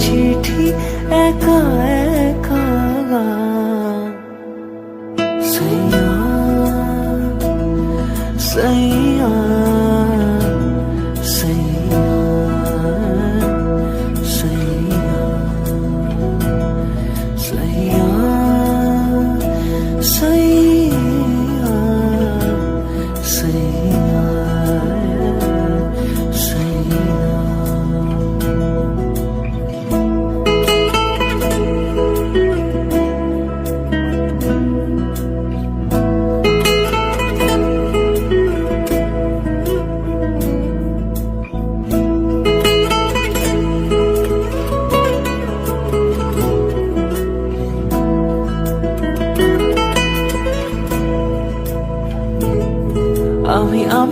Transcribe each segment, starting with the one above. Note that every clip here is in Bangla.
চিঠি একা একা সৈয়া সৈয়া সৈয়া সৈয়া সৈয়া সৈয়া সৈয়া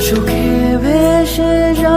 সুখে ভেসে যা